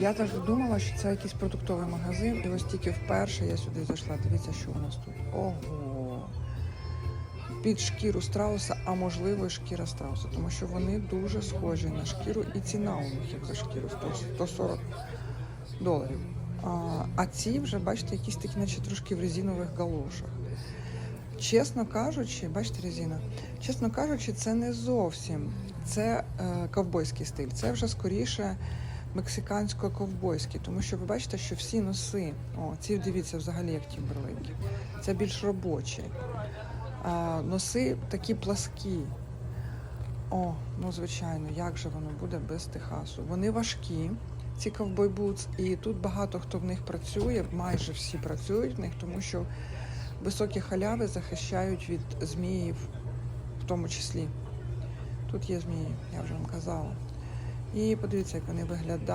Я завжди думала, що це якийсь продуктовий магазин, і ось тільки вперше я сюди зайшла. Дивіться, що у нас тут. Ого! Під шкіру страуса, а можливо і шкіра страуса, тому що вони дуже схожі на шкіру, і ціна у них як за шкіру 140 доларів. А, а ці вже, бачите, якісь такі, наче трошки в резинових галошах. Чесно кажучи, бачите, резина, чесно кажучи, це не зовсім це е, ковбойський стиль. Це вже скоріше мексикансько-ковбойський, тому що ви бачите, що всі носи, о, ці дивіться взагалі як тімберлейки, це більш робочі. А, носи такі пласкі. О, ну звичайно, як же воно буде без Техасу? Вони важкі, ці ковбой бутс, і тут багато хто в них працює, майже всі працюють в них, тому що високі халяви захищають від зміїв, в тому числі. Тут є змії, я вже вам казала. І подивіться, як вони виглядають.